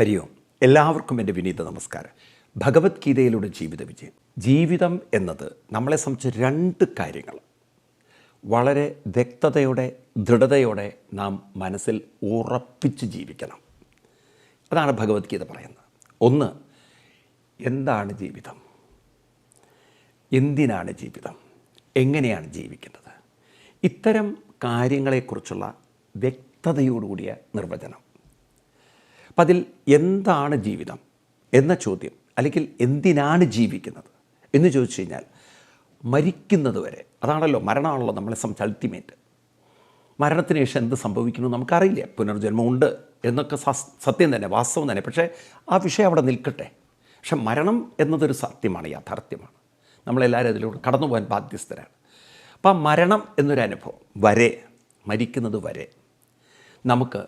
ഹരി ഓം. എല്ലാവർക്കും എന്റെ വിനീത നമസ്കാരം. ഭഗവത്ഗീതയിലൂടെ ജീവിത വിജയം. ജീവിതം എന്നത് നമ്മളെ സംബന്ധിച്ച് രണ്ട് കാര്യങ്ങൾ. വളരെ വ്യക്തതയോടെ ദൃഢതയോടെ നാം മനസ്സിൽ ഉറപ്പിച്ച് ജീവിക്കണം. അതാണ് ഭഗവത്ഗീത പറയുന്നത്. ഒന്ന് എന്താണ് ജീവിതം? എന്തിനാണ് ജീവിതം? എങ്ങനെയാണ് ജീവിക്കേണ്ടത് ഇത്തരം കാര്യങ്ങളെക്കുറിച്ചുള്ള വ്യക്തതയോടുകൂടിയ നിർവചനം. അപ്പം അതിൽ എന്താണ് ജീവിതം എന്ന ചോദ്യം അല്ലെങ്കിൽ എന്തിനാണ് ജീവിക്കുന്നത് എന്ന് ചോദിച്ചു കഴിഞ്ഞാൽ മരിക്കുന്നത് വരെ അതാണല്ലോ മരണമാണല്ലോ നമ്മളെ സംബന്ധിച്ച് അൾട്ടിമേറ്റ് മരണത്തിന് ശേഷം എന്ത് സംഭവിക്കുന്നു നമുക്കറിയില്ല. പുനർജന്മമുണ്ട് എന്നൊക്കെ സത്യം തന്നെ വാസ്തവം തന്നെ. പക്ഷേ ആ വിഷയം അവിടെ നിൽക്കട്ടെ. പക്ഷെ മരണം എന്നതൊരു സത്യമാണ് യാഥാർത്ഥ്യമാണ്. നമ്മളെല്ലാവരും അതിലൂടെ കടന്നു പോകാൻ ബാധ്യസ്ഥരാണ്. അപ്പം ആ മരണം എന്നൊരു അനുഭവം വരെ മരിക്കുന്നത് വരെ നമുക്ക്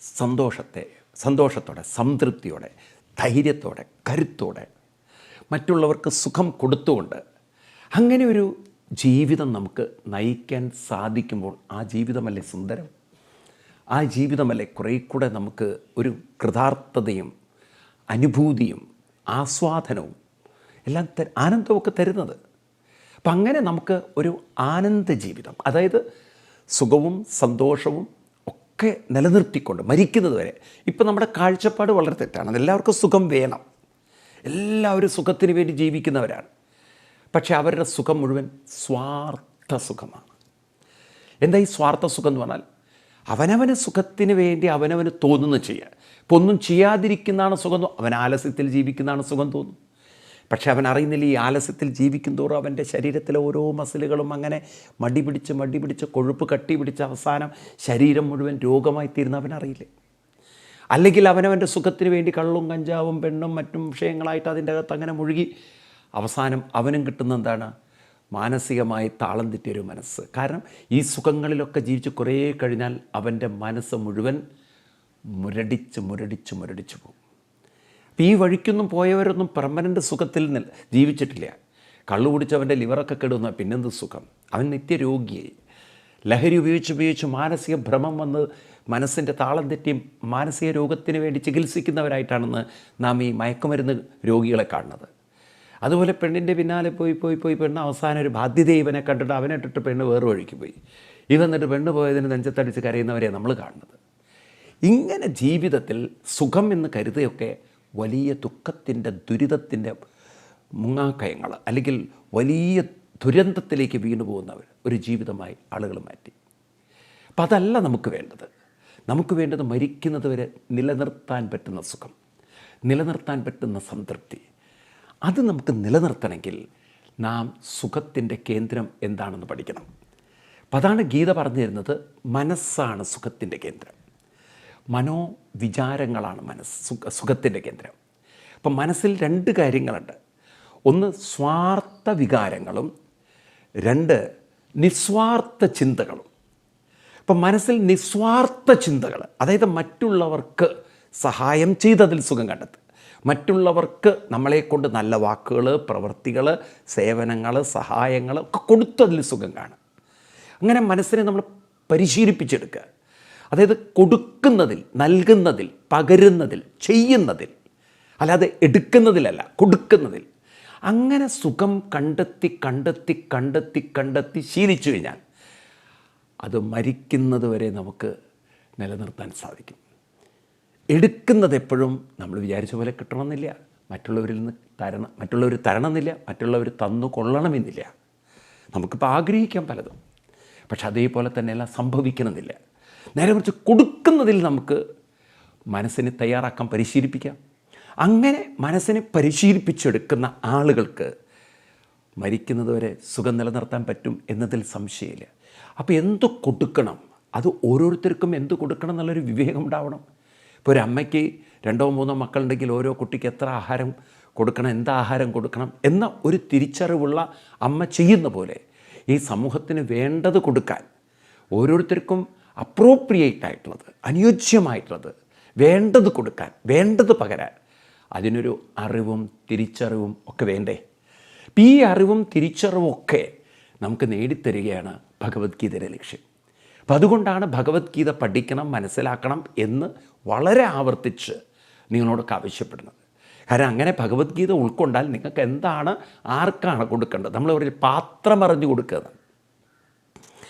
സന്തോഷത്തെ സന്തോഷത്തോടെ സംതൃപ്തിയോടെ ധൈര്യത്തോടെ കരുത്തോടെ മറ്റുള്ളവർക്ക് സുഖം കൊടുത്തുകൊണ്ട് അങ്ങനെ ഒരു ജീവിതം നമുക്ക് നയിക്കാൻ സാധിക്കുമ്പോൾ ആ ജീവിതമല്ലേ സുന്ദരം? ആ ജീവിതമല്ലേ കുറേ കൂടെ നമുക്ക് ഒരു കൃതാർത്ഥതയും അനുഭൂതിയും ആസ്വാദനവും എല്ലാം ആനന്ദമൊക്കെ തരുന്നത്. അപ്പം അങ്ങനെ നമുക്ക് ഒരു ആനന്ദ ജീവിതം അതായത് സുഖവും സന്തോഷവും ഒക്കെ നിലനിർത്തിക്കൊണ്ട് മരിക്കുന്നത് വരെ. ഇപ്പം നമ്മുടെ കാഴ്ചപ്പാട് വളരെ തെറ്റാണ്. എല്ലാവർക്കും സുഖം വേണം. എല്ലാവരും സുഖത്തിന് വേണ്ടി ജീവിക്കുന്നവരാണ്. പക്ഷേ അവരുടെ സുഖം മുഴുവൻ സ്വാർത്ഥ സുഖമാണ്. എന്താ ഈ സ്വാർത്ഥ സുഖം എന്ന് പറഞ്ഞാൽ? അവനവന് സുഖത്തിന് വേണ്ടി അവനവന് തോന്നുന്നു ചെയ്യുക ഇപ്പോൾ ഒന്നും ചെയ്യാതിരിക്കുന്നതാണ് സുഖം അവൻ ആലസ്യത്തിൽ ജീവിക്കുന്നതാണ് സുഖം തോന്നും പക്ഷെ അവൻ അറിയുന്നില്ല ഈ ആലസ്യത്തിൽ ജീവിക്കും തോറും അവന്റെ ശരീരത്തിലെ ഓരോ മസിലുകളും അങ്ങനെ മടി പിടിച്ച് മടി പിടിച്ച് കൊഴുപ്പ് കട്ടി പിടിച്ച് അവസാനം ശരീരം മുഴുവൻ രോഗമായി തീരുന്ന അവനറിയില്ലേ അല്ലെങ്കിൽ അവനവന്റെ സുഖത്തിന് വേണ്ടി കള്ളും കഞ്ചാവും പെണ്ണും മറ്റും വിഷയങ്ങളായിട്ട് അതിന്റെ അകത്ത് അങ്ങനെ മുഴുകി അവസാനം അവനും കിട്ടുന്ന എന്താണ്? മാനസികമായി താളം തെറ്റിയൊരു മനസ്സ്. കാരണം ഈ സുഖങ്ങളിലൊക്കെ ജീവിച്ച് കുറേ കഴിഞ്ഞാൽ അവന്റെ മനസ്സ് മുഴുവൻ മുരടിച്ച് മുരടിച്ച് മുരടിച്ച് പോകും. ഈ വഴിക്കൊന്നും പോയവരൊന്നും പെർമനന്റ് സുഖത്തിൽ ജീവിച്ചിട്ടില്ല. കള്ളു കുടിച്ചവന്റെ ലിവറൊക്കെ കെടുന്ന പിന്നെന്ത് സുഖം? അവൻ നിത്യരോഗിയായി. ലഹരി ഉപയോഗിച്ച് ഉപയോഗിച്ച് മാനസിക ഭ്രമം വന്ന് മനസ്സിന്റെ താളം തെറ്റി മാനസിക രോഗത്തിന് വേണ്ടി ചികിത്സിക്കുന്നവരായിട്ടാണെന്ന് നാം ഈ മയക്കുമരുന്ന് രോഗികളെ കാണുന്നത്. അതുപോലെ പെണ്ണിന്റെ പിന്നാലെ പോയി പോയി പോയി പെണ്ണ് അവസാനം ഒരു ബാധ്യത ഇവനെ കണ്ടിട്ട് അവനെ ഇട്ടിട്ട് പെണ്ണ് വേറെ വഴിക്ക് പോയി. ഇവൻ എന്നിട്ട് പെണ്ണ് പോയതിന് നെഞ്ചത്തടിച്ച് കരയുന്നവരെ നമ്മൾ കാണുന്നത്. ഇങ്ങനെ ജീവിതത്തിൽ സുഖം എന്ന് കരുതിയൊക്കെ വലിയ ദുഃഖത്തിന്റെ ദുരിതത്തിന്റെ മുങ്ങാക്കയങ്ങൾ അല്ലെങ്കിൽ വലിയ ദുരന്തത്തിലേക്ക് വീണു പോകുന്നവർ ഒരു ജീവിതമായി ആളുകൾ മാറ്റി. അപ്പം അതല്ല നമുക്ക് വേണ്ടത്. നമുക്ക് വേണ്ടത് മരിക്കുന്നത് വരെ നിലനിർത്താൻ പറ്റുന്ന സുഖം നിലനിർത്താൻ പറ്റുന്ന സംതൃപ്തി. അത് നമുക്ക് നിലനിർത്തണമെങ്കിൽ നാം സുഖത്തിന്റെ കേന്ദ്രം എന്താണെന്ന് പഠിക്കണം. അപ്പം അതാണ് ഗീത പറഞ്ഞു തരുന്നത് മനസ്സാണ് സുഖത്തിന്റെ കേന്ദ്രം. മനോവിചാരങ്ങളാണ് മനസ്സ് സുഖ സുഖത്തിന്റെ കേന്ദ്രം. അപ്പം മനസ്സിൽ രണ്ട് കാര്യങ്ങളുണ്ട്. ഒന്ന് സ്വാർത്ഥ വികാരങ്ങളും രണ്ട് നിസ്വാർത്ഥ ചിന്തകളും. ഇപ്പം മനസ്സിൽ നിസ്വാർത്ഥ ചിന്തകൾ അതായത് മറ്റുള്ളവർക്ക് സഹായം ചെയ്തതിൽ സുഖം കണ്ടെത്തുക. മറ്റുള്ളവർക്ക് നമ്മളെക്കൊണ്ട് നല്ല വാക്കുകൾ പ്രവൃത്തികൾ സേവനങ്ങൾ സഹായങ്ങൾ ഒക്കെ കൊടുത്തതിൽ സുഖം കാണും അങ്ങനെ മനസ്സിനെ നമ്മൾ പരിശീലിപ്പിച്ചെടുക്കുക. അതായത് കൊടുക്കുന്നതിൽ നൽകുന്നതിൽ പകരുന്നതിൽ ചെയ്യുന്നതിൽ അല്ലാതെ എടുക്കുന്നതിലല്ല കൊടുക്കുന്നതിൽ. അങ്ങനെ സുഖം കണ്ടെത്തി കണ്ടെത്തി കണ്ടെത്തി കണ്ടെത്തി ശീലിച്ചു കഴിഞ്ഞാൽ അത് മരിക്കുന്നത് വരെ നമുക്ക് നിലനിർത്താൻ സാധിക്കും. എടുക്കുന്നത് എപ്പോഴും നമ്മൾ വിചാരിച്ച പോലെ കിട്ടണമെന്നില്ല. മറ്റുള്ളവരിൽ നിന്ന് തരണം മറ്റുള്ളവർ തരണമെന്നില്ല മറ്റുള്ളവർ തന്നു കൊള്ളണമെന്നില്ല. നമുക്കിപ്പോൾ ആഗ്രഹിക്കാം പലതും. പക്ഷെ അതേപോലെ തന്നെയല്ല സംഭവിക്കണമെന്നില്ല. നേരെ കുറിച്ച് കൊടുക്കുന്നതിൽ നമുക്ക് മനസ്സിനെ തയ്യാറാക്കാൻ പരിശീലിപ്പിക്കാം. അങ്ങനെ മനസ്സിനെ പരിശീലിപ്പിച്ചെടുക്കുന്ന ആളുകൾക്ക് മരിക്കുന്നത് വരെ സുഖം നിലനിർത്താൻ പറ്റും എന്നതിൽ സംശയമില്ല. അപ്പോൾ എന്ത് കൊടുക്കണം? അത് ഓരോരുത്തർക്കും എന്ത് കൊടുക്കണം എന്നുള്ളൊരു വിവേകം ഉണ്ടാവണം. ഇപ്പോൾ ഒരു അമ്മയ്ക്ക് രണ്ടോ മൂന്നോ മക്കളുണ്ടെങ്കിൽ ഓരോ കുട്ടിക്ക് എത്ര ആഹാരം കൊടുക്കണം എന്താഹാരം കൊടുക്കണം എന്ന ഒരു തിരിച്ചറിവുള്ള അമ്മ ചെയ്യുന്ന പോലെ ഈ സമൂഹത്തിന് വേണ്ടത് കൊടുക്കാൻ ഓരോരുത്തർക്കും അപ്രോപ്രിയേറ്റ് ആയിട്ടുള്ളത് അനുയോജ്യമായിട്ടുള്ളത് വേണ്ടത് കൊടുക്കാൻ വേണ്ടത് പകരാൻ അതിനൊരു അറിവും തിരിച്ചറിവും ഒക്കെ വേണ്ടേ? ഈ അറിവും തിരിച്ചറിവും ഒക്കെ നമുക്ക് നേടിത്തരികയാണ് ഭഗവത്ഗീതയുടെ ലക്ഷ്യം. അപ്പം അതുകൊണ്ടാണ് ഭഗവത്ഗീത പഠിക്കണം മനസ്സിലാക്കണം എന്ന് വളരെ ആവർത്തിച്ച് നിങ്ങളോടൊക്കെ ആവശ്യപ്പെടുന്നത്. കാരണം അങ്ങനെ ഭഗവത്ഗീത ഉൾക്കൊണ്ടാൽ നിങ്ങൾക്ക് എന്താണ് ആർക്കാണ് കൊടുക്കേണ്ടത്? നമ്മൾ ഒരു പാത്രം അറിഞ്ഞു കൊടുക്കുന്നത്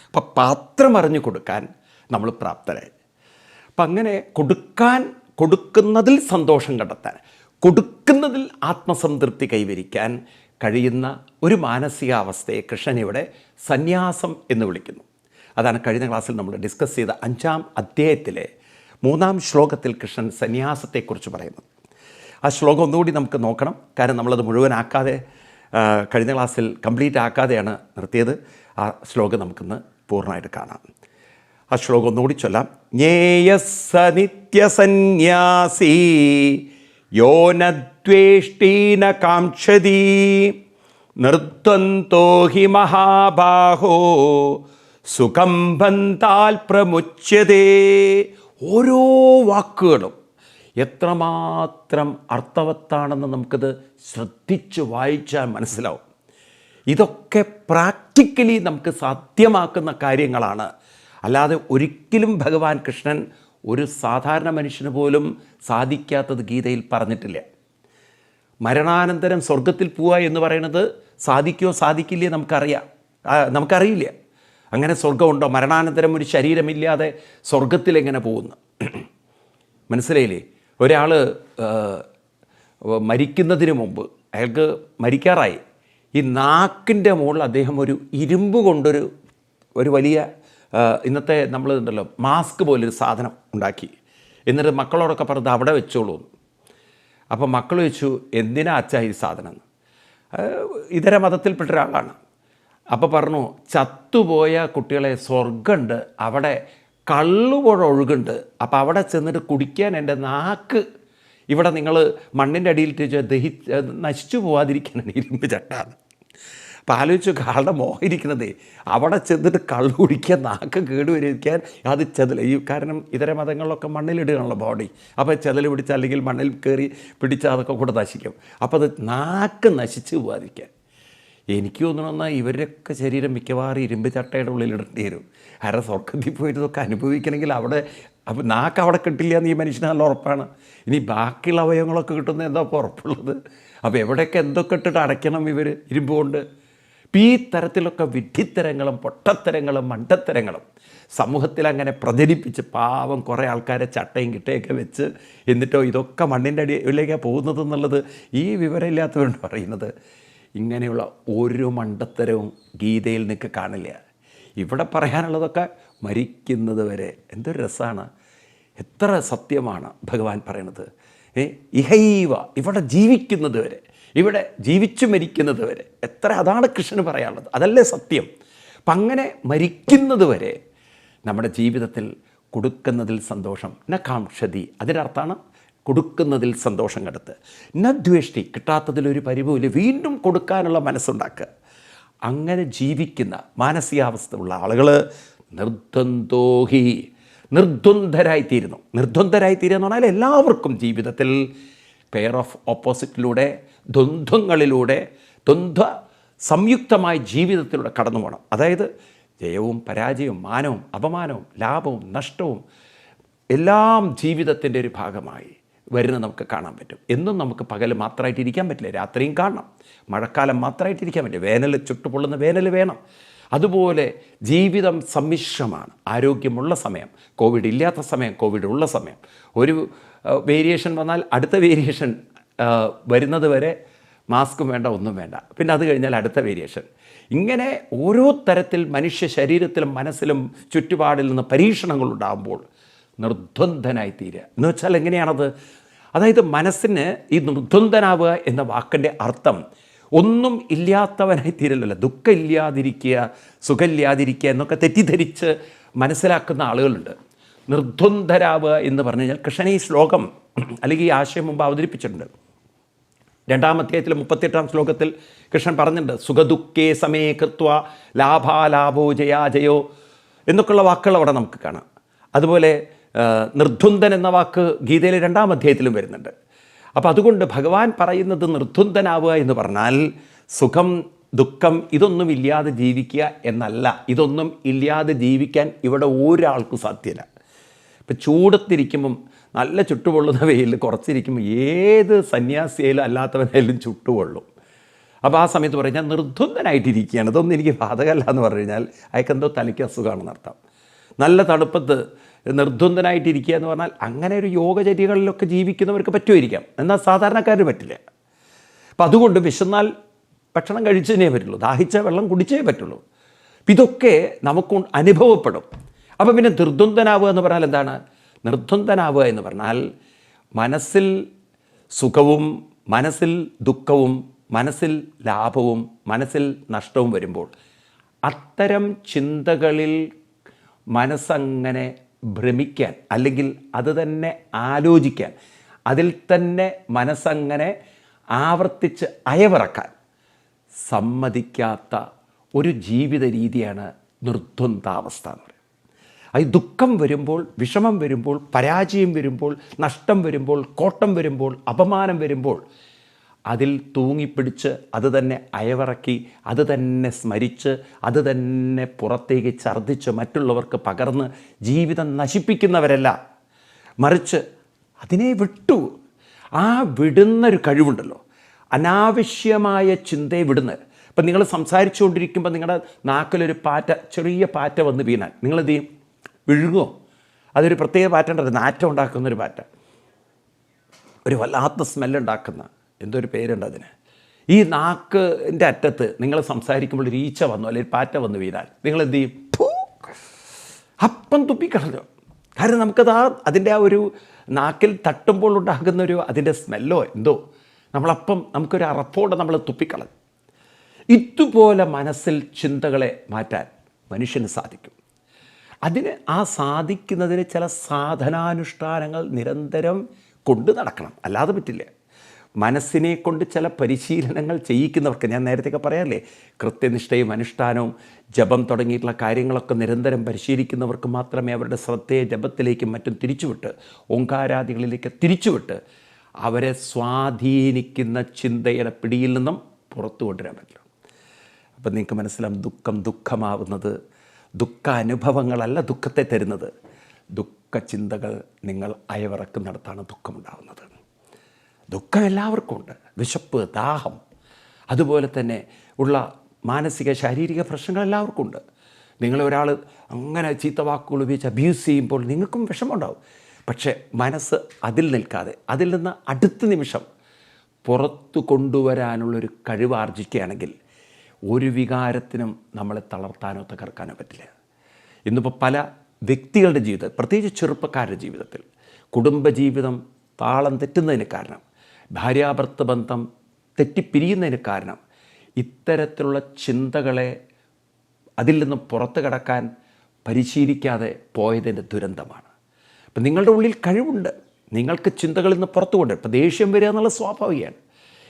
അപ്പം പാത്രം അറിഞ്ഞു കൊടുക്കാൻ നമ്മൾ പ്രാപ്തരായി അപ്പം അങ്ങനെ കൊടുക്കാൻ കൊടുക്കുന്നതിൽ സന്തോഷം കണ്ടെത്താൻ കൊടുക്കുന്നതിൽ ആത്മസംതൃപ്തി കൈവരിക്കാൻ കഴിയുന്ന ഒരു മാനസികാവസ്ഥയെ കൃഷ്ണൻ ഇവിടെ സന്യാസം എന്ന് വിളിക്കുന്നു. അതാണ് കഴിഞ്ഞ ക്ലാസ്സിൽ നമ്മൾ ഡിസ്കസ് ചെയ്ത അഞ്ചാം അധ്യായത്തിലെ മൂന്നാം ശ്ലോകത്തിൽ കൃഷ്ണൻ സന്യാസത്തെക്കുറിച്ച് പറയുന്നത് ആ ശ്ലോകം ഒന്നുകൂടി നമുക്ക് നോക്കണം. കാരണം നമ്മളത് മുഴുവനാക്കാതെ കഴിഞ്ഞ ക്ലാസ്സിൽ കംപ്ലീറ്റ് ആക്കാതെയാണ് നിർത്തിയത്. ആ ശ്ലോകം നമുക്കിന്ന് പൂർണമായിട്ട് കാണാം. ആ ശ്ലോകം ഒന്നുകൂടി ചൊല്ലാം. ജ്ഞേയസനിത്യസന്യാസി യോനദ്വേഷ്ടീന കാക്ഷതി നിർദ്വന്തോ ഹി മഹാബാഹോ സുഖം ബന്ധാൽ പ്രമുച്യതേ. ഓരോ വാക്കുകളും എത്രമാത്രം അർത്ഥവത്താണെന്ന് നമുക്കത് ശ്രദ്ധിച്ച് വായിച്ചാൽ മനസ്സിലാവും. ഇതൊക്കെ പ്രാക്ടിക്കലി നമുക്ക് സാധ്യമാക്കുന്ന കാര്യങ്ങളാണ്. അല്ലാതെ ഒരിക്കലും ഭഗവാൻ കൃഷ്ണൻ ഒരു സാധാരണ മനുഷ്യന് പോലും സാധിക്കാത്തത് ഗീതയിൽ പറഞ്ഞിട്ടില്ല. മരണാനന്തരം സ്വർഗത്തിൽ പോവുക എന്ന് പറയുന്നത് സാധിക്കുമോ സാധിക്കില്ലേ നമുക്കറിയാം നമുക്കറിയില്ല. അങ്ങനെ സ്വർഗമുണ്ടോ മരണാനന്തരം ഒരു ശരീരമില്ലാതെ സ്വർഗത്തിൽ എങ്ങനെ പോകുന്നു? മനസ്സിലായില്ലേ? ഒരാൾ മരിക്കുന്നതിന് മുമ്പ് അയാൾക്ക് മരിക്കാറായി. ഈ നാക്കിന്റെ മുകളിൽ അദ്ദേഹം ഒരു ഇരുമ്പ് കൊണ്ടൊരു ഒരു വലിയ ഇന്നത്തെ നമ്മൾ ഉണ്ടല്ലോ മാസ്ക് പോലൊരു സാധനം ഉണ്ടാക്കി. എന്നിട്ട് മക്കളോടൊക്കെ പറഞ്ഞത് അവിടെ വെച്ചോളൂ അപ്പോൾ മക്കൾ ചോദിച്ചു എന്തിനാ അച്ഛാ ഈ സാധനം? ഇതര മതത്തിൽപ്പെട്ട ഒരാളാണ്. അപ്പോൾ പറഞ്ഞു ചത്തുപോയ കുട്ടികളെ സ്വർഗമുണ്ട് അവിടെ കള്ളുപുഴ ഒഴുകുണ്ട് അപ്പോൾ അവിടെ ചെന്നിട്ട് കുടിക്കാൻ എന്റെ നാക്ക്. ഇവിടെ നിങ്ങൾ മണ്ണിന്റെ അടിയിൽ ദഹി നശിച്ചു പോവാതിരിക്കാനാണ് ഇരുമ്പ് ചട്ടാന്ന്. അപ്പോൾ ആലോചിച്ചു ആളുടെ മോഹം ഇരിക്കുന്നതേ അവിടെ ചെന്നിട്ട് കള്ളു കുടിക്കാൻ നാക്ക് കേടുവരിക്കാൻ അത് ചെതൽ ഈ കാരണം ഇതര മതങ്ങളിലൊക്കെ മണ്ണിലിടുകയാണല്ലോ ബോഡി അപ്പോൾ ചെതൽ പിടിച്ച് അല്ലെങ്കിൽ മണ്ണിൽ കയറി പിടിച്ച അതൊക്കെ കൂടെ നശിക്കും. അപ്പോൾ അത് നാക്ക് നശിച്ച് ബാധിക്കാൻ എനിക്ക് തോന്നണമെന്നാൽ ഇവരൊക്കെ ശരീരം മിക്കവാറും ഇരുമ്പ് ചട്ടയുടെ ഉള്ളിൽ ഇടേണ്ടി വരും. അര സ്വർഗത്തിൽ പോയിട്ട് ഇതൊക്കെ അനുഭവിക്കണമെങ്കിൽ അവിടെ അപ്പം നാക്ക് അവിടെ കിട്ടില്ല എന്ന് ഈ മനുഷ്യന് നല്ല ഉറപ്പാണ്. ഇനി ബാക്കിയുള്ള അവയവങ്ങളൊക്കെ കിട്ടുന്ന എന്താ ഉറപ്പുള്ളത്? അപ്പോൾ എവിടെയൊക്കെ എന്തൊക്കെ ഇട്ടിട്ട് അടയ്ക്കണം ഇവർ ഇരുമ്പ് കൊണ്ട്? ഈ തരത്തിലൊക്കെ വിഡ്ഢിത്തരങ്ങളും പൊട്ടത്തരങ്ങളും മണ്ടത്തരങ്ങളും സമൂഹത്തിൽ അങ്ങനെ പ്രചരിപ്പിച്ച് പാവം കുറേ ആൾക്കാരെ ചട്ടയും കിട്ടയൊക്കെ വെച്ച് എന്നിട്ടോ ഇതൊക്കെ മണ്ണിന്റെ അടിയിലേക്കാണ് പോകുന്നത് എന്നുള്ളത് ഈ വിവരമില്ലാത്തവരുണ്ട് പറയുന്നത്. ഇങ്ങനെയുള്ള ഒരു മണ്ടത്തരവും ഗീതയിൽ നിൽക്ക് കാണില്ല. ഇവിടെ പറയാനുള്ളതൊക്കെ മരിക്കുന്നത് വരെ എന്തൊരു രസമാണ്. എത്ര സത്യമാണ് ഭഗവാൻ പറയണത്. ഏ ഇഹൈവ ഇവിടെ ജീവിക്കുന്നത് വരെ. ഇവിടെ ജീവിച്ചു മരിക്കുന്നത് വരെ എത്ര അതാണ് കൃഷ്ണന് പറയാനുള്ളത്? അതല്ലേ സത്യം. അപ്പം അങ്ങനെ മരിക്കുന്നത് വരെ നമ്മുടെ ജീവിതത്തിൽ കൊടുക്കുന്നതിൽ സന്തോഷം ന കാംക്ഷതി. അതിനർത്ഥമാണ് കൊടുക്കുന്നതിൽ സന്തോഷം കണ്ടെത്ത് ന ദ്വേഷ്ടി കിട്ടാത്തതിലൊരു പരിഭവില്ല വീണ്ടും കൊടുക്കാനുള്ള മനസ്സുണ്ടാക്കുക. അങ്ങനെ ജീവിക്കുന്ന മാനസികാവസ്ഥ ഉള്ള ആളുകൾ നിർദ്വന്ദോഹി നിർദ്വന്ദരായിത്തീരുന്നു നിർദ്വന്ദരായിത്തീരുക എന്ന് പറഞ്ഞാൽ എല്ലാവർക്കും ജീവിതത്തിൽ പെയർ ഓഫ് ഓപ്പോസിറ്റിലൂടെ ദ്വന്ദ്വങ്ങളിലൂടെ ദ്വന്ദ്വ സംയുക്തമായ ജീവിതത്തിലൂടെ കടന്നു പോകണം. അതായത് ജയവും പരാജയവും മാനവും അപമാനവും ലാഭവും നഷ്ടവും എല്ലാം ജീവിതത്തിന്റെ ഒരു ഭാഗമായി വരുന്നത് നമുക്ക് കാണാൻ പറ്റും. എന്നും നമുക്ക് പകൽ മാത്രമായിട്ട് ഇരിക്കാൻ പറ്റില്ല രാത്രിയും കാണണം. മഴക്കാലം മാത്രമായിട്ട് ഇരിക്കാൻ പറ്റില്ല. വേനൽ ചുട്ടുപൊള്ളുന്ന വേനൽ വേണം. അതുപോലെ ജീവിതം സമ്മിശ്രമാണ്. ആരോഗ്യമുള്ള സമയം കോവിഡ് ഇല്ലാത്ത സമയം കോവിഡ് ഉള്ള സമയം. ഒരു വേരിയേഷൻ വന്നാൽ അടുത്ത വേരിയേഷൻ വരുന്നത് വരെ മാസ്കും വേണ്ട ഒന്നും വേണ്ട. പിന്നെ അത് കഴിഞ്ഞാൽ അടുത്ത വേരിയേഷൻ ഇങ്ങനെ ഓരോ തരത്തിൽ മനുഷ്യ ശരീരത്തിലും മനസ്സിലും ചുറ്റുപാടിൽ നിന്ന് പരീക്ഷണങ്ങൾ ഉണ്ടാകുമ്പോൾ നിർദ്വന്ദ്വനായി തീരുക എന്ന് വെച്ചാൽ എങ്ങനെയാണത്? അതായത് മനസ്സിന് ഈ നിർദ്വന്ദ്വനാവുക എന്ന വാക്കിന്റെ അർത്ഥം ഒന്നും ഇല്ലാത്തവനായി തീരലല്ല ദുഃഖം ഇല്ലാതിരിക്കുക സുഖമില്ലാതിരിക്കുക എന്നൊക്കെ തെറ്റിദ്ധരിച്ച് മനസ്സിലാക്കുന്ന ആളുകളുണ്ട്. നിർദ്വന്ദ്വരാവുക എന്ന് പറഞ്ഞു കഴിഞ്ഞാൽ കൃഷ്ണൻ ഈ ശ്ലോകം അല്ലെങ്കിൽ ഈ ആശയം മുമ്പ് അവതരിപ്പിച്ചിട്ടുണ്ട്. രണ്ടാം അധ്യായത്തിൽ മുപ്പത്തിയെട്ടാം ശ്ലോകത്തിൽ കൃഷ്ണൻ പറഞ്ഞിട്ടുണ്ട് സുഖദുഃഖേ സമേ കൃത്വ ലാഭാലാഭോ ജയാജയോ എന്നൊക്കെയുള്ള വാക്കുകൾ അവിടെ നമുക്ക് കാണാം. അതുപോലെ ആ, എന്ന വാക്ക് ഗീതയിലെ രണ്ടാം അധ്യായത്തിലും വരുന്നുണ്ട്. അപ്പോൾ അതുകൊണ്ട് ഭഗവാൻ പറയുന്നത് നിർദ്വന്ദ്വനാവുക എന്ന് പറഞ്ഞാൽ സുഖം ദുഃഖം ഇതൊന്നും ഇല്ലാതെ ജീവിക്കുക എന്നല്ല. ഇതൊന്നും ഇല്ലാതെ ജീവിക്കാൻ ഇവിടെ ഒരാൾക്കും സാധ്യമല്ല ഇപ്പം ചൂടത്തിരിക്കുമ്പം നല്ല ചുട്ടുപൊള്ളുന്ന വെയിൽ കുറച്ചിരിക്കുമ്പോൾ ഏത് സന്യാസിയായാലും അല്ലാത്തവനായാലും ചുട്ടുപൊള്ളും. അപ്പോൾ ആ സമയത്ത് പറയും ഞാൻ നിർദ്വന്ദ്വനായിട്ടിരിക്കുകയാണ് ഇതൊന്നും എനിക്ക് ബാധകമല്ല എന്ന് പറഞ്ഞു കഴിഞ്ഞാൽ അയക്കെന്തോ തലയ്ക്ക് അസുഖമാണെന്ന് അർത്ഥം. നല്ല തണുപ്പത്ത് നിർദ്ധുന്തനായിട്ടിരിക്കുക എന്ന് പറഞ്ഞാൽ അങ്ങനെ ഒരു യോഗചര്യകളിലൊക്കെ ജീവിക്കുന്നവർക്ക് പറ്റുമായിരിക്കാം. എന്നാൽ സാധാരണക്കാരന് പറ്റില്ല. അപ്പം അതുകൊണ്ട് വിശന്നാൽ ഭക്ഷണം കഴിച്ചതിനേ പറ്റുള്ളൂ. ദാഹിച്ച വെള്ളം കുടിച്ചേ പറ്റുള്ളൂ. ഇതൊക്കെ നമുക്ക് അനുഭവപ്പെടും. അപ്പം പിന്നെ നിർദ്വന്ദ്വനാവുക എന്ന് പറഞ്ഞാൽ എന്താണ്? നിർദ്വന്ദ്വനാവുക എന്ന് പറഞ്ഞാൽ മനസ്സിൽ സുഖവും മനസ്സിൽ ദുഃഖവും മനസ്സിൽ ലാഭവും മനസ്സിൽ നഷ്ടവും വരുമ്പോൾ അത്തരം ചിന്തകളിൽ മനസ്സങ്ങനെ ഭ്രമിക്കാൻ അല്ലെങ്കിൽ അത് തന്നെ ആലോചിക്കാൻ അതിൽ തന്നെ മനസ്സങ്ങനെ ആവർത്തിച്ച് അയവിറക്കാൻ സമ്മതിക്കാത്ത ഒരു ജീവിത രീതിയാണ് നിർദ്വന്താവസ്ഥ എന്ന് പറയുന്നത്. അത് ദുഃഖം വരുമ്പോൾ വിഷമം വരുമ്പോൾ പരാജയം വരുമ്പോൾ നഷ്ടം വരുമ്പോൾ കോട്ടം വരുമ്പോൾ അപമാനം വരുമ്പോൾ അതിൽ തൂങ്ങിപ്പിടിച്ച് അത് തന്നെ അയവിറക്കി അത് തന്നെ സ്മരിച്ച് അത് തന്നെ പുറത്തേക്ക് ഛർദ്ദിച്ച് മറ്റുള്ളവർക്ക് പകർന്ന് ജീവിതം നശിപ്പിക്കുന്നവരല്ല. മറിച്ച് അതിനെ വിട്ടു. ആ വിടുന്നൊരു കഴിവുണ്ടല്ലോ. അനാവശ്യമായ ചിന്തയെ വിടുന്നത്. ഇപ്പം നിങ്ങൾ സംസാരിച്ചുകൊണ്ടിരിക്കുമ്പോൾ നിങ്ങളുടെ നാക്കിലൊരു പാറ്റ ചെറിയ പാറ്റ വന്ന് വീണാൽ നിങ്ങളെന്ത് ചെയ്യും? വിഴുങ്ങോ? അതൊരു പ്രത്യേക പാറ്റേൺ ഉണ്ടല്ലോ നാറ്റം ഉണ്ടാക്കുന്നൊരു പാറ്റ ഒരു വല്ലാത്ത സ്മെല്ലുണ്ടാക്കുന്ന എന്തോ ഒരു പേരുണ്ട് അതിന്. ഈ നാക്കിന്റെ അറ്റത്ത് നിങ്ങൾ സംസാരിക്കുമ്പോൾ ഒരു ഈച്ച വന്നു അല്ലെങ്കിൽ പാറ്റ വന്നു വീണാൽ നിങ്ങൾ എന്ത് ചെയ്യും? അപ്പം തുപ്പിക്കളഞ്ഞു. കാരണം നമുക്കത് ആ അതിന്റെ ആ ഒരു നാക്കിൽ തട്ടുമ്പോൾ ഉണ്ടാകുന്ന ഒരു അതിന്റെ സ്മെല്ലോ എന്തോ. നമ്മളപ്പം നമുക്കൊരു അറപ്പോടെ നമ്മൾ തുപ്പിക്കളഞ്ഞു. ഇതുപോലെ മനസ്സിൽ ചിന്തകളെ മാറ്റാൻ മനുഷ്യന് സാധിക്കും. അതിന് ആ സാധിക്കുന്നതിന് ചില സാധനാനുഷ്ഠാനങ്ങൾ നിരന്തരം കൊണ്ടു നടക്കണം. അല്ലാതെ പറ്റില്ല. മനസ്സിനെ കൊണ്ട് ചില പരിശീലനങ്ങൾ ചെയ്യിക്കുന്നവർക്ക് ഞാൻ നേരത്തെയൊക്കെ പറയാറില്ലേ കൃത്യനിഷ്ഠയും അനുഷ്ഠാനവും ജപം തുടങ്ങിയിട്ടുള്ള കാര്യങ്ങളൊക്കെ നിരന്തരം പരിശീലിക്കുന്നവർക്ക് മാത്രമേ അവരുടെ ശ്രദ്ധയെ ജപത്തിലേക്കും മറ്റും തിരിച്ചുവിട്ട് ഓങ്കാരാദികളിലേക്ക് തിരിച്ചുവിട്ട് അവരെ സ്വാധീനിക്കുന്ന ചിന്തയുടെ പിടിയിൽ നിന്നും പുറത്തു കൊണ്ടുവരാൻ പറ്റുള്ളൂ. അപ്പം നിങ്ങൾക്ക് മനസ്സിലാവും ദുഃഖം ദുഃഖമാവുന്നത് ദുഃഖ അനുഭവങ്ങളല്ല ദുഃഖത്തെ തരുന്നത്. ദുഃഖചിന്തകൾ നിങ്ങൾ അയവിറക്കുന്നിടത്താണ് ദുഃഖമുണ്ടാകുന്നത് ദുഃഖം എല്ലാവർക്കും ഉണ്ട് വിശപ്പ് ദാഹം അതുപോലെ തന്നെ ഉള്ള മാനസിക ശാരീരിക പ്രശ്നങ്ങൾ എല്ലാവർക്കും ഉണ്ട് നിങ്ങളെ ഒരാൾ അങ്ങനെ ചീത്ത വാക്കുകൾ ഉപയോഗിച്ച് അബ്യൂസ് ചെയ്യുമ്പോൾ നിങ്ങൾക്കും വിഷമമുണ്ടാവും. പക്ഷേ മനസ്സ് അതിൽ നിൽക്കാതെ അതിൽ നിന്ന് അടുത്ത നിമിഷം പുറത്തു കൊണ്ടുവരാനുള്ളൊരു കഴിവ് ആർജിക്കുകയാണെങ്കിൽ ഒരു വികാരത്തിനും നമ്മളെ തളർത്താനോ തകർക്കാനോ പറ്റില്ല. ഇന്നിപ്പോൾ പല വ്യക്തികളുടെ ജീവിതത്തിൽ പ്രത്യേകിച്ച് ചെറുപ്പക്കാരുടെ ജീവിതത്തിൽ കുടുംബജീവിതം താളം തെറ്റുന്നതിന് കാരണം ഭാര്യാഭർത്ത ബന്ധം തെറ്റിപ്പിരിയുന്നതിന് കാരണം ഇത്തരത്തിലുള്ള ചിന്തകളെ അതിൽ നിന്നും പുറത്തു കടക്കാൻ പരിശീലിക്കാതെ പോയതിന്റെ ദുരന്തമാണ്. അപ്പം നിങ്ങളുടെ ഉള്ളിൽ കഴിവുണ്ട്. നിങ്ങൾക്ക് ചിന്തകളിൽ നിന്ന് പുറത്തു കൊണ്ടുവരും ഇപ്പം ദേഷ്യം വരിക എന്നുള്ളത് സ്വാഭാവികമാണ്.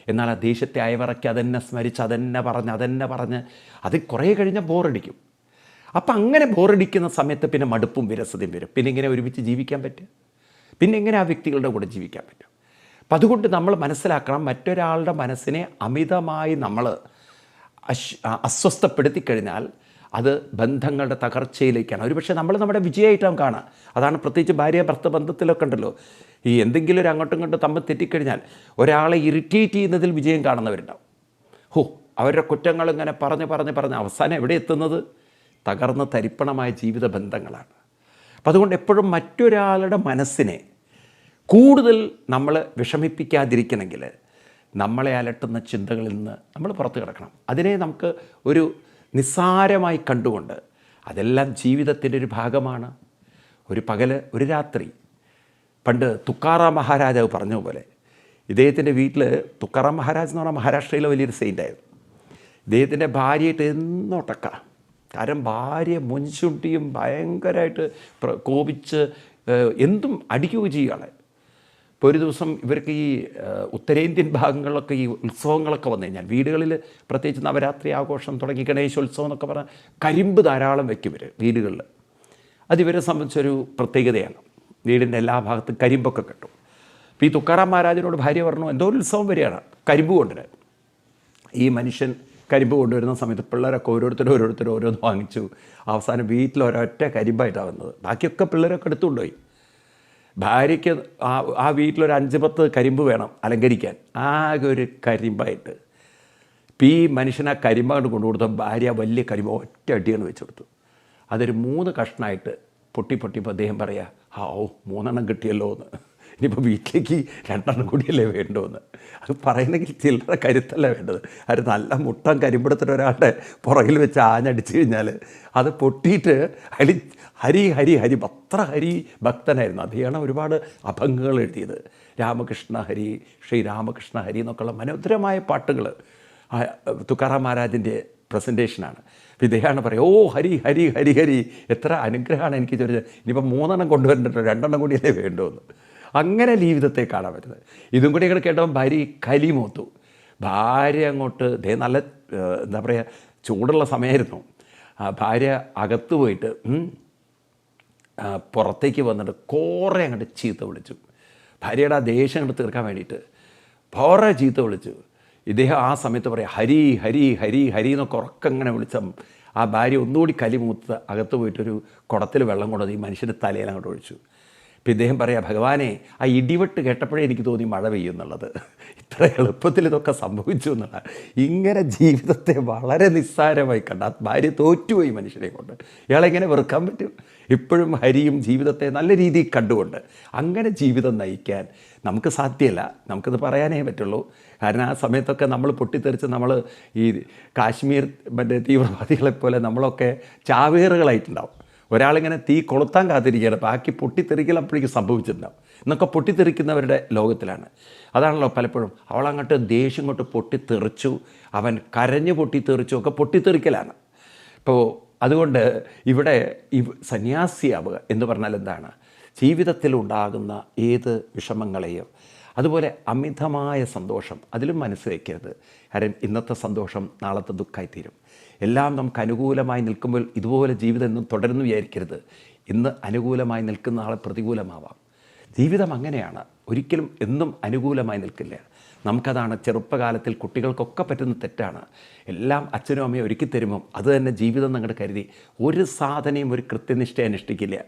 എന്നാൽ ആ ദേഷ്യത്തെ അയവിറക്കി അതെന്നെ സ്മരിച്ച് അതെന്നെ പറഞ്ഞ് അതെന്നെ പറഞ്ഞ് അത് കുറേ കഴിഞ്ഞാൽ ബോറടിക്കും. അപ്പം അങ്ങനെ ബോറടിക്കുന്ന സമയത്ത് പിന്നെ മടുപ്പും വിരസതയും വരും. പിന്നെ ഇങ്ങനെ ഒരുമിച്ച് ജീവിക്കാൻ പറ്റും പിന്നെ എങ്ങനെ ആ വ്യക്തികളുടെ കൂടെ ജീവിക്കാൻ പറ്റും അപ്പം അതുകൊണ്ട് നമ്മൾ മനസ്സിലാക്കണം മറ്റൊരാളുടെ മനസ്സിനെ അമിതമായി നമ്മൾ അസ്വസ്ഥപ്പെടുത്തി കഴിഞ്ഞാൽ അത് ബന്ധങ്ങളുടെ തകർച്ചയിലേക്കാണ്. ഒരുപക്ഷെ നമ്മൾ നമ്മുടെ വിജയമായിട്ടാണ് കാണുക അതാണ് പ്രത്യേകിച്ച് ഭാര്യ ഭർത്ത ബന്ധത്തിലൊക്കെ ഉണ്ടല്ലോ. ഈ എന്തെങ്കിലും ഒരു അങ്ങോട്ടും ഇങ്ങോട്ടും തമ്മിൽ തെറ്റിക്കഴിഞ്ഞാൽ ഒരാളെ ഇറിറ്റേറ്റ് ചെയ്യുന്നതിൽ വിജയം കാണുന്നവരുണ്ടാവും. ഹോ അവരുടെ കുറ്റങ്ങൾ ഇങ്ങനെ പറഞ്ഞ് പറഞ്ഞ് പറഞ്ഞ് അവസാനം എവിടെ എത്തുന്നത്? തകർന്ന് തരിപ്പണമായ ജീവിത ബന്ധങ്ങളാണ്. അപ്പം അതുകൊണ്ട് എപ്പോഴും മറ്റൊരാളുടെ മനസ്സിനെ കൂടുതൽ നമ്മൾ വിഷമിപ്പിക്കാതിരിക്കണമെങ്കിൽ നമ്മളെ അലട്ടുന്ന ചിന്തകളിൽ നിന്ന് നമ്മൾ പുറത്ത് കിടക്കണം. അതിനെ നമുക്ക് ഒരു നിസ്സാരമായി കണ്ടുകൊണ്ട് അതെല്ലാം ജീവിതത്തിന്റെ ഒരു ഭാഗമാണ്. ഒരു പകൽ ഒരു രാത്രി. പണ്ട് തുക്കാറാം മഹാരാജാവ് പറഞ്ഞ പോലെ ഇദ്ദേഹത്തിന്റെ വീട്ടിൽ തുക്കാറാം മഹാരാജ് എന്ന് പറഞ്ഞാൽ മഹാരാഷ്ട്രയിലെ വലിയൊരു സെയിന്റായിരുന്നു ഇദ്ദേഹത്തിന്റെ ഭാര്യയായിട്ട് എന്നോട്ടക്ക കാരണം ഭാര്യ മുൻചുണ്ടിയും ഭയങ്കരമായിട്ട് കോപിച്ച് എന്തും അടിക്കുകയും ചെയ്യുകയാണ്. ഇപ്പോൾ ഒരു ദിവസം ഇവർക്ക് ഈ ഉത്തരേന്ത്യൻ ഭാഗങ്ങളിലൊക്കെ ഈ ഉത്സവങ്ങളൊക്കെ വന്നു. കഴിഞ്ഞാൽ വീടുകളിൽ പ്രത്യേകിച്ച് നവരാത്രി ആഘോഷം തുടങ്ങി ഗണേശോത്സവം എന്നൊക്കെ പറഞ്ഞാൽ കരിമ്പ് ധാരാളം വെക്കും ഇവർ വീടുകളിൽ. അതിവരെ സംബന്ധിച്ചൊരു പ്രത്യേകതയാണ്. വീടിന്റെ എല്ലാ ഭാഗത്തും കരിമ്പൊക്കെ കിട്ടും. അപ്പോൾ ഈ തുക്കാറാം മഹാരാജനോട് ഭാര്യ പറഞ്ഞു എന്തോ ഒരു ഉത്സവം വരികയാണ് കരിമ്പ് കൊണ്ടുവരാൻ. ഈ മനുഷ്യൻ കരിമ്പ് കൊണ്ടുവരുന്ന സമയത്ത് പിള്ളേരൊക്കെ ഓരോരുത്തരും ഓരോരുത്തരും ഓരോന്ന് വാങ്ങിച്ചു. അവസാനം വീട്ടിൽ ഒരൊറ്റ കരിമ്പായിട്ടാണ് വന്നത്. ബാക്കിയൊക്കെ പിള്ളേരൊക്കെ എടുത്തുകൊണ്ടുപോയി ഭാര്യയ്ക്ക് ആ ആ വീട്ടിലൊരു അഞ്ച് പത്ത് കരിമ്പ് വേണം അലങ്കരിക്കാൻ. ആകെ ഒരു കരിമ്പായിട്ട്. ഇപ്പം ഈ മനുഷ്യൻ ആ കരിമ്പ് കൊണ്ട് കൊണ്ടുകൊടുത്ത ഭാര്യ വലിയ കരിമ്പ് ഒറ്റ അടിയാണ് വെച്ച് കൊടുത്തു അതൊരു മൂന്ന് കഷ്ണമായിട്ട് പൊട്ടി പൊട്ടിയപ്പോൾ അദ്ദേഹം പറയാ ആ ഓ മൂന്നെണ്ണം കിട്ടിയല്ലോ എന്ന് ഇനിയിപ്പോൾ വീട്ടിലേക്ക് രണ്ടെണ്ണം കൂടിയല്ലേ വേണ്ടോന്ന് അത് പറയണമെങ്കിൽ ചില്ലറ കരുത്തല്ല വേണ്ടത്. അത് നല്ല മുട്ടം കരിമ്പെടുത്തിട്ട് ഒരാളുടെ പുറകിൽ വെച്ച് ആഞ്ഞടിച്ച് കഴിഞ്ഞാൽ അത് പൊട്ടിയിട്ട് ഹരി ഹരി ഹരി ഹരി അത്ര ഹരി ഭക്തനായിരുന്നു. അദ്ദേഹമാണ് ഒരുപാട് അഭംഗങ്ങൾ എഴുതിയത്. രാമകൃഷ്ണ ഹരി ശ്രീരാമകൃഷ്ണ ഹരി എന്നൊക്കെയുള്ള മനോഹരമായ പാട്ടുകൾ തുക്കാറാം മഹാരാജിന്റെ പ്രസന്റേഷനാണ് അപ്പോൾ ഇദ്ദേഹമാണ് പറയുക ഓ ഹരി ഹരി ഹരി ഹരി എത്ര അനുഗ്രഹമാണ് എനിക്ക് ചോദിച്ചത്. ഇനിയിപ്പോൾ മൂന്നെണ്ണം കൊണ്ടുവരണ്ടോ രണ്ടെണ്ണം കൂടിയല്ലേ വേണ്ടുമെന്ന് അങ്ങനെ ജീവിതത്തെ കാണാൻ പറ്റുന്നത് ഇതും കൂടി ഇങ്ങനെ കേട്ടപ്പോൾ ഭാര്യ കലിമൂത്തു ഭാര്യ അങ്ങോട്ട് ദേ നല്ല എന്താ പറയുക ചൂടുള്ള സമയമായിരുന്നു ഭാര്യ അകത്ത് പോയിട്ട് പുറത്തേക്ക് വന്നിട്ട് കുറേ അങ്ങോട്ട് ചീത്ത വിളിച്ചു. ഭാര്യയുടെ ആ ദേഷ്യം അങ്ങോട്ട് തീർക്കാൻ വേണ്ടിയിട്ട് കുറേ ചീത്ത വിളിച്ചു. ഇദ്ദേഹം ആ സമയത്ത് പറയാം ഹരി ഹരി ഹരി ഹരി എന്നൊക്കെ ഉറക്കങ്ങനെ വിളിച്ച ആ ഭാര്യ ഒന്നുകൂടി കലിമൂത്ത് അകത്ത് പോയിട്ടൊരു കുടത്തിൽ വെള്ളം കൊണ്ടുവന്ന് ഈ മനുഷ്യന്റെ തലയിൽ അങ്ങോട്ട് ഒഴിച്ചു. ഇപ്പം ഇദ്ദേഹം പറയാം ഭഗവാനെ ആ ഇടിവെട്ട് കേട്ടപ്പോഴേ എനിക്ക് തോന്നി മഴ പെയ്യും എന്നുള്ളത് ഇത്ര എളുപ്പത്തിൽ ഇതൊക്കെ സംഭവിച്ചു എന്നുള്ള ഇങ്ങനെ ജീവിതത്തെ വളരെ നിസ്സാരമായി കണ്ട ഭാര്യ തോറ്റുപോയി മനുഷ്യനെ കൊണ്ട്. ഇയാളെങ്ങനെ വെറുക്കാൻ പറ്റും? ഇപ്പോഴും ഹരിയും ജീവിതത്തെ നല്ല രീതിയിൽ കണ്ടുകൊണ്ട് അങ്ങനെ ജീവിതം നയിക്കാൻ നമുക്ക് സാധ്യമല്ല നമുക്കത് പറയാനേ പറ്റുള്ളൂ. കാരണം ആ സമയത്തൊക്കെ നമ്മൾ പൊട്ടിത്തെറിച്ച് നമ്മൾ ഈ കാശ്മീർ മറ്റേ തീവ്രവാദികളെപ്പോലെ നമ്മളൊക്കെ ചാവേറുകളായിട്ടുണ്ടാവും. ഒരാളിങ്ങനെ തീ കൊളുത്താൻ കാത്തിരിക്കുകയാണ്. ബാക്കി പൊട്ടിത്തെറിക്കൽ അപ്പോഴേക്കും സംഭവിച്ചിട്ടുണ്ടാവും. എന്നൊക്കെ പൊട്ടിത്തെറിക്കുന്നവരുടെ ലോകത്തിലാണ്. അതാണല്ലോ പലപ്പോഴും അവളങ്ങോട്ട് ദേഷ്യം കൊണ്ട് പൊട്ടിത്തെറിച്ചു അവൻ കരഞ്ഞു പൊട്ടിത്തെറിച്ചു ഒക്കെ പൊട്ടിത്തെറിക്കലാണ്. ഇപ്പോൾ അതുകൊണ്ട് ഇവിടെ ഈ സന്യാസിയാവുക എന്ന് പറഞ്ഞാൽ എന്താണ്? ജീവിതത്തിലുണ്ടാകുന്ന ഏത് വിഷമങ്ങളെയും അതുപോലെ അമിതമായ സന്തോഷം അതിലും മനസ്സ് വയ്ക്കരുത് കാരണം ഇന്നത്തെ സന്തോഷം നാളത്തെ ദുഃഖമായി തീരും എല്ലാം നമുക്ക് അനുകൂലമായി നിൽക്കുമ്പോൾ ഇതുപോലെ ജീവിതം എന്നും തുടരുന്നു വിചാരിക്കരുത്. ഇന്ന് അനുകൂലമായി നിൽക്കുന്ന നാളെ പ്രതികൂലമാവാം. ജീവിതം അങ്ങനെയാണ്. ഒരിക്കലും എന്നും അനുകൂലമായി നിൽക്കില്ല. നമുക്കതാണ് ചെറുപ്പകാലത്തിൽ കുട്ടികൾക്കൊക്കെ പറ്റുന്ന തെറ്റാണ്. എല്ലാം അച്ഛനും അമ്മയും ഒരുക്കി തരുമ്പം അത് തന്നെ ജീവിതം നിങ്ങളുടെ കരുതി ഒരു സാധനയും ഒരു കൃത്യനിഷ്ഠ അനുഷ്ഠിക്കില്ല.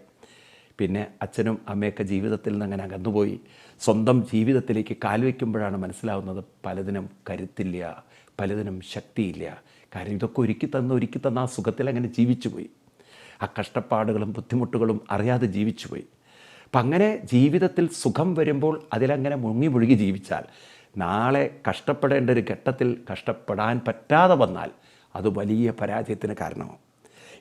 പിന്നെ അച്ഛനും അമ്മയൊക്കെ ജീവിതത്തിൽ നിന്ന് അങ്ങനെ അകന്നുപോയി. സ്വന്തം ജീവിതത്തിലേക്ക് കാൽവെക്കുമ്പോഴാണ് മനസ്സിലാവുന്നത് പലതിനും കരുത്തില്ല പലതിനും ശക്തിയില്ല. കാര്യം ഇതൊക്കെ ഒരുക്കി തന്ന് ഒരുക്കി തന്ന ആ സുഖത്തിൽ അങ്ങനെ ജീവിച്ചു പോയി ആ കഷ്ടപ്പാടുകളും ബുദ്ധിമുട്ടുകളും അറിയാതെ ജീവിച്ചു പോയി അപ്പം അങ്ങനെ ജീവിതത്തിൽ സുഖം വരുമ്പോൾ അതിലങ്ങനെ മുങ്ങി മുഴുകി ജീവിച്ചാൽ നാളെ കഷ്ടപ്പെടേണ്ട ഒരു ഘട്ടത്തിൽ കഷ്ടപ്പെടാൻ പറ്റാതെ വന്നാൽ അത് വലിയ പരാജയത്തിന് കാരണമാവും.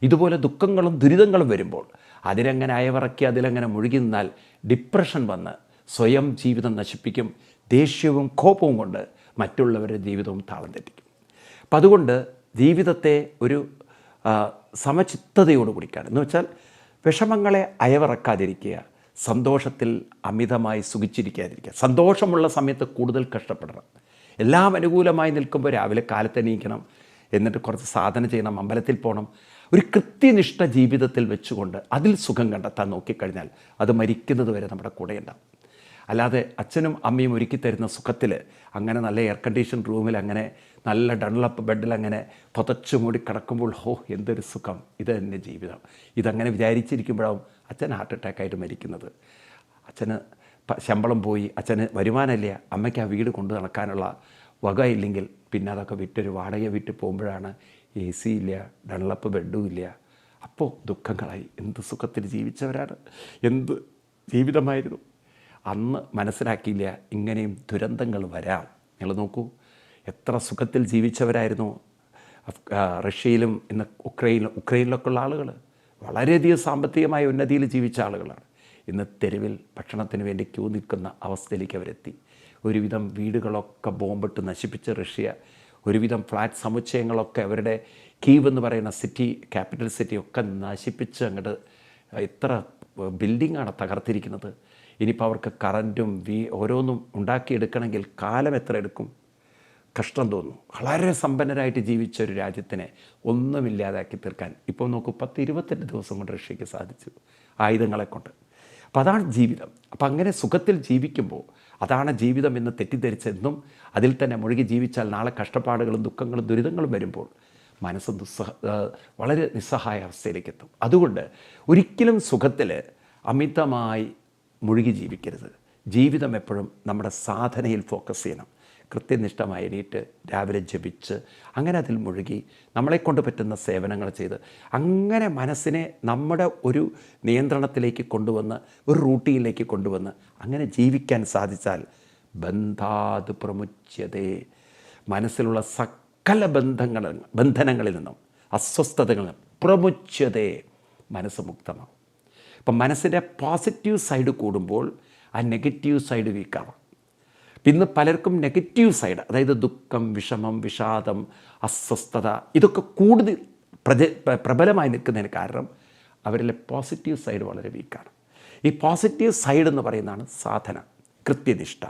ഇതുപോലെ ദുഃഖങ്ങളും ദുരിതങ്ങളും വരുമ്പോൾ അതിനങ്ങനെ അയവിറക്കി അതിലങ്ങനെ മുഴുകി നിന്നാൽ ഡിപ്രഷൻ വന്ന് സ്വയം ജീവിതം നശിപ്പിക്കും ദേഷ്യവും കോപവും കൊണ്ട് മറ്റുള്ളവരുടെ ജീവിതവും താളം തെറ്റിക്കും. അപ്പം അതുകൊണ്ട് ജീവിതത്തെ ഒരു സമചിത്തതയോട് കുടിക്കാണ്. എന്ന് വെച്ചാൽ വിഷമങ്ങളെ അയവിറക്കാതിരിക്കുക സന്തോഷത്തിൽ അമിതമായി സുഖിച്ചിരിക്കാതിരിക്കുക സന്തോഷമുള്ള സമയത്ത് കൂടുതൽ കഷ്ടപ്പെടണം. എല്ലാം അനുകൂലമായി നിൽക്കുമ്പോൾ രാവിലെ കാലത്തെ നീക്കണം എന്നിട്ട് കുറച്ച് സാധന ചെയ്യണം അമ്പലത്തിൽ പോകണം ഒരു കൃത്യനിഷ്ഠ ജീവിതത്തിൽ വെച്ചുകൊണ്ട് അതിൽ സുഖം കണ്ടെത്താൻ നോക്കിക്കഴിഞ്ഞാൽ അത് മരിക്കുന്നത് വരെ നമ്മുടെ കൂടെ അല്ലാതെ അച്ഛനും അമ്മയും ഒരുക്കി തരുന്ന സുഖത്തിൽ അങ്ങനെ നല്ല എയർ കണ്ടീഷൻ റൂമിൽ അങ്ങനെ നല്ല ഡൺലപ്പ് ബെഡിൽ അങ്ങനെ പുതച്ചു മൂടി കിടക്കുമ്പോൾ ഹോ എന്തൊരു സുഖം. ഇത് തന്നെ ജീവിതം. ഇതങ്ങനെ വിചാരിച്ചിരിക്കുമ്പോഴാവും അച്ഛൻ ഹാർട്ട് അറ്റാക്കായിട്ട് മരിക്കുന്നത്. അച്ഛന് ശമ്പളം പോയി. അച്ഛന് വരുമാനമില്ല. അമ്മയ്ക്ക് ആ വീട് കൊണ്ടു നടക്കാനുള്ള വക ഇല്ലെങ്കിൽ പിന്നെ അതൊക്കെ വിറ്റൊരു വാടക വിറ്റ് പോകുമ്പോഴാണ് എ സി ഇല്ല ഡൺലപ്പ് ബെഡും ഇല്ല. അപ്പോൾ ദുഃഖങ്ങളായി. എന്ത് സുഖത്തിൽ ജീവിച്ചവരാണ്? എന്ത് ജീവിതമായിരുന്നു? അന്ന് മനസ്സിലാക്കിയില്ല ഇങ്ങനെയും ദുരന്തങ്ങൾ വരാം. നിങ്ങൾ നോക്കൂ എത്ര സുഖത്തിൽ ജീവിച്ചവരായിരുന്നു റഷ്യയിലും ഇന്ന് ഉക്രൈനിലും ഉക്രൈനിലൊക്കെ ഉള്ള ആളുകൾ വളരെയധികം സാമ്പത്തികമായ ഉന്നതിയിൽ ജീവിച്ച ആളുകളാണ്. ഇന്ന് തെരുവിൽ ഭക്ഷണത്തിന് വേണ്ടി ക്യൂ നിൽക്കുന്ന അവസ്ഥയിലേക്ക് അവരെത്തി. ഒരുവിധം വീടുകളൊക്കെ ബോംബിട്ട് നശിപ്പിച്ച് റഷ്യ ഒരുവിധം ഫ്ലാറ്റ് സമുച്ചയങ്ങളൊക്കെ അവരുടെ കീവ് എന്ന് പറയുന്ന സിറ്റി ക്യാപിറ്റൽ സിറ്റി ഒക്കെ നശിപ്പിച്ച് അങ്ങോട്ട് എത്ര ബിൽഡിങ്ങാണ് തകർത്തിരിക്കുന്നത്. ഇനിയിപ്പോൾ അവർക്ക് കറന്റും വീ ഓരോന്നും ഉണ്ടാക്കിയെടുക്കണമെങ്കിൽ കാലം എത്ര എടുക്കും? കഷ്ടം തോന്നും. വളരെ സമ്പന്നരായിട്ട് ജീവിച്ച ഒരു രാജ്യത്തിനെ ഒന്നുമില്ലാതാക്കി തീർക്കാൻ ഇപ്പോൾ നോക്കൂ പത്ത് ഇരുപത്തെട്ട് ദിവസം കൊണ്ട് റഷ്യയ്ക്ക് സാധിച്ചു ആയുധങ്ങളെ കൊണ്ട്. അപ്പോൾ അതാണ് ജീവിതം. അപ്പം അങ്ങനെ സുഖത്തിൽ ജീവിക്കുമ്പോൾ അതാണ് ജീവിതം എന്ന് തെറ്റിദ്ധരിച്ചെന്നും അതിൽ തന്നെ മുഴുകി ജീവിച്ചാൽ നാളെ കഷ്ടപ്പാടുകളും ദുഃഖങ്ങളും ദുരിതങ്ങളും വരുമ്പോൾ മനസ്സ് ദുസ്സഹ വളരെ നിസ്സഹായ അവസ്ഥയിലേക്ക് എത്തും അതുകൊണ്ട് ഒരിക്കലും സുഖത്തിൽ അമിതമായി മുഴുകി ജീവിക്കരുത്. ജീവിതം എപ്പോഴും നമ്മുടെ സാധനയിൽ ഫോക്കസ് ചെയ്യണം. കൃത്യനിഷ്ഠമായി എണീറ്റ് രാവിലെ ജപിച്ച് അങ്ങനെ അതിൽ മുഴുകി നമ്മളെക്കൊണ്ട് പറ്റുന്ന സേവനങ്ങൾ ചെയ്ത് അങ്ങനെ മനസ്സിനെ നമ്മുടെ ഒരു നിയന്ത്രണത്തിലേക്ക് കൊണ്ടുവന്ന് ഒരു റൂട്ടീനിലേക്ക് കൊണ്ടുവന്ന് അങ്ങനെ ജീവിക്കാൻ സാധിച്ചാൽ ബന്ധാത് പ്രമുച്യതേ. മനസ്സിലുള്ള സകല ബന്ധങ്ങൾ ബന്ധനങ്ങളിൽ നിന്നും അസ്വസ്ഥതകളിൽ നിന്നും പ്രമുച്യതേ മനസ്സ് മുക്തമാവും. അപ്പം മനസ്സിന്റെ പോസിറ്റീവ് സൈഡ് കൂടുമ്പോൾ ആ നെഗറ്റീവ് സൈഡ് വീക്കാവാം. ഇന്ന് പലർക്കും നെഗറ്റീവ് സൈഡ് അതായത് ദുഃഖം വിഷമം വിഷാദം അസ്വസ്ഥത ഇതൊക്കെ കൂടുതൽ പ്രജ പ്രബലമായി നിൽക്കുന്നതിന് കാരണം അവരിലെ പോസിറ്റീവ് സൈഡ് വളരെ വീക്കാണ് ഈ പോസിറ്റീവ് സൈഡ് എന്ന് പറയുന്നതാണ് സാധന കൃത്യനിഷ്ഠ.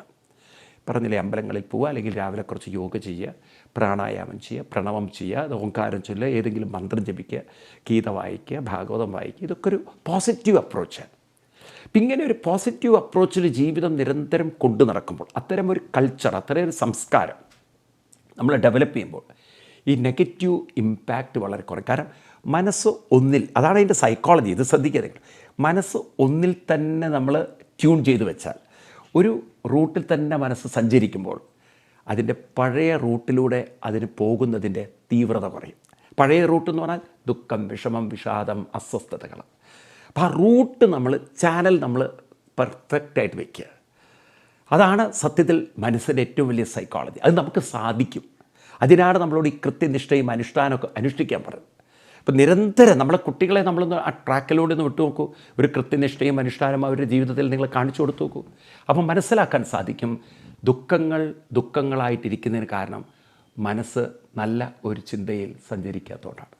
പറഞ്ഞില്ലേ അമ്പലങ്ങളിൽ പോവുക അല്ലെങ്കിൽ രാവിലെ കുറച്ച് യോഗ ചെയ്യുക പ്രാണായാമം ചെയ്യുക പ്രണവം ചെയ്യുക ഓങ്കാരം ചൊല്ലുക ഏതെങ്കിലും മന്ത്രം ജപിക്കുക ഗീത വായിക്കുക ഭാഗവതം വായിക്കുക ഇതൊക്കെ ഒരു പോസിറ്റീവ് അപ്രോച്ചാണ് അപ്പം ഇങ്ങനെ ഒരു പോസിറ്റീവ് അപ്രോച്ചിൽ ജീവിതം നിരന്തരം കൊണ്ടു നടക്കുമ്പോൾ അത്തരം ഒരു കൾച്ചർ അത്തരം ഒരു സംസ്കാരം നമ്മൾ ഡെവലപ്പ് ചെയ്യുമ്പോൾ ഈ നെഗറ്റീവ് ഇമ്പാക്റ്റ് വളരെ കുറയും. കാരണം മനസ്സ് ഒന്നിൽ അതാണ് അതിന്റെ സൈക്കോളജി ഇത് ശ്രദ്ധിക്കുക മനസ്സ് ഒന്നിൽ തന്നെ നമ്മൾ ട്യൂൺ ചെയ്ത് വെച്ചാൽ ഒരു റൂട്ടിൽ തന്നെ മനസ്സ് സഞ്ചരിക്കുമ്പോൾ അതിന്റെ പഴയ റൂട്ടിലൂടെ അതിന് പോകുന്നതിന്റെ തീവ്രത കുറയും. പഴയ റൂട്ട് എന്ന് പറഞ്ഞാൽ ദുഃഖം വിഷമം വിഷാദം അസ്വസ്ഥതകൾ. അപ്പോൾ ആ റൂട്ട് നമ്മൾ ചാനൽ നമ്മൾ പെർഫെക്റ്റായിട്ട് വയ്ക്കുക അതാണ് സത്യത്തിൽ മനസ്സിന്റെ ഏറ്റവും വലിയ സൈക്കോളജി അത് നമുക്ക് സാധിക്കും. അതിനാണ് നമ്മളോട് ഈ കൃത്യനിഷ്ഠയും അനുഷ്ഠാനമൊക്കെ അനുഷ്ഠിക്കാൻ പറയുന്നത്. അപ്പം നിരന്തരം നമ്മളെ കുട്ടികളെ നമ്മളൊന്ന് ആ ട്രാക്കിലൂടെ ഒന്ന് വിട്ടു നോക്കൂ. ഒരു കൃത്യനിഷ്ഠയും അനുഷ്ഠാനം അവരുടെ ജീവിതത്തിൽ നിങ്ങൾ കാണിച്ചു കൊടുത്തു നോക്കൂ. അപ്പം മനസ്സിലാക്കാൻ സാധിക്കും ദുഃഖങ്ങൾ ദുഃഖങ്ങളായിട്ടിരിക്കുന്നതിന് കാരണം മനസ്സ് നല്ല ഒരു ചിന്തയിൽ സഞ്ചരിക്കാത്തതുകൊണ്ടാണ്.